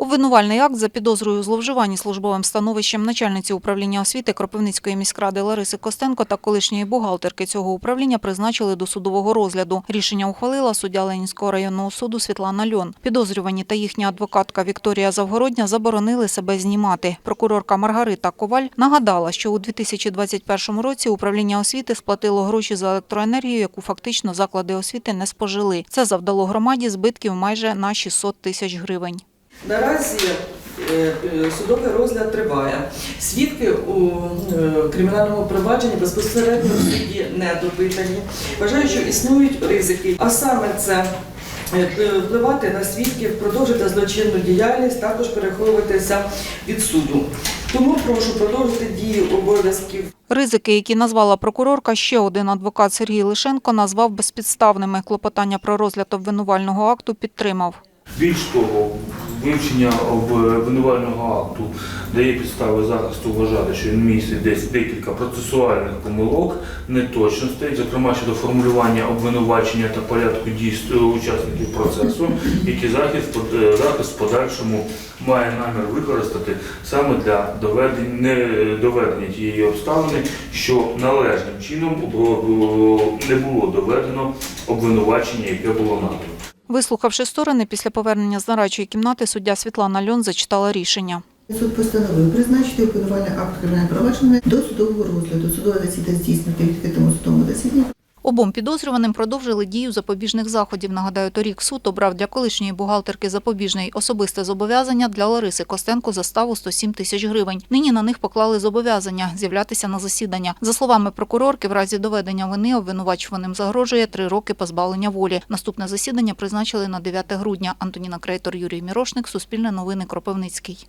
Обвинувальний акт за підозрою у зловживанні службовим становищем начальниці управління освіти Кропивницької міськради Лариси Костенко та колишньої бухгалтерки цього управління призначили до судового розгляду. Рішення ухвалила суддя Ленінського районного суду Світлана Льон. Підозрювані та їхня адвокатка Вікторія Завгородня заборонили себе знімати. Прокурорка Маргарита Коваль нагадала, що у 2021 році управління освіти сплатило гроші за електроенергію, яку фактично заклади освіти не спожили. Це завдало громаді збитків майже на 600 тисяч гривень. Наразі е, е, судовий розгляд триває. Свідки у е, кримінальному провадженні безпосередньо в суді не допитані. Вважаю, що існують ризики, а саме це впливати на свідків, продовжити злочинну діяльність, також переховуватися від суду. Тому прошу продовжити дію обов'язків Ризики, які назвала прокурорка, ще один адвокат Сергій Лишенко назвав безпідставними. Клопотання про розгляд обвинувального акту підтримав. Більш того, вивчення обвинувального акту дає підстави захисту вважати, що він містить десь декілька процесуальних помилок, неточностей, зокрема щодо формулювання обвинувачення та порядку дій е, учасників процесу, які захист е, захист в подальшому має намір використати саме для доведення, доведення тієї обставини, що належним чином не було доведено обвинувачення, яке було надано. Вислухавши сторони, після повернення з нарадчої кімнати суддя Світлана Льон зачитала рішення. Суд постановив призначити обвинувальний акт кримінального провадження до судового розгляду. Судове засідання здійснити відкритому. Обом підозрюваним продовжили дію запобіжних заходів. Нагадаю, торік суд обрав для колишньої бухгалтерки запобіжний особисте зобов'язання для Лариси Костенко заставу 107 тисяч гривень. Нині на них поклали зобов'язання з'являтися на засідання. За словами прокурорки, в разі доведення вини обвинувачуваним загрожує три роки позбавлення волі. Наступне засідання призначили на 9 грудня. Антоніна Крейтор, Юрій Мірошник, Суспільне новини, Кропивницький.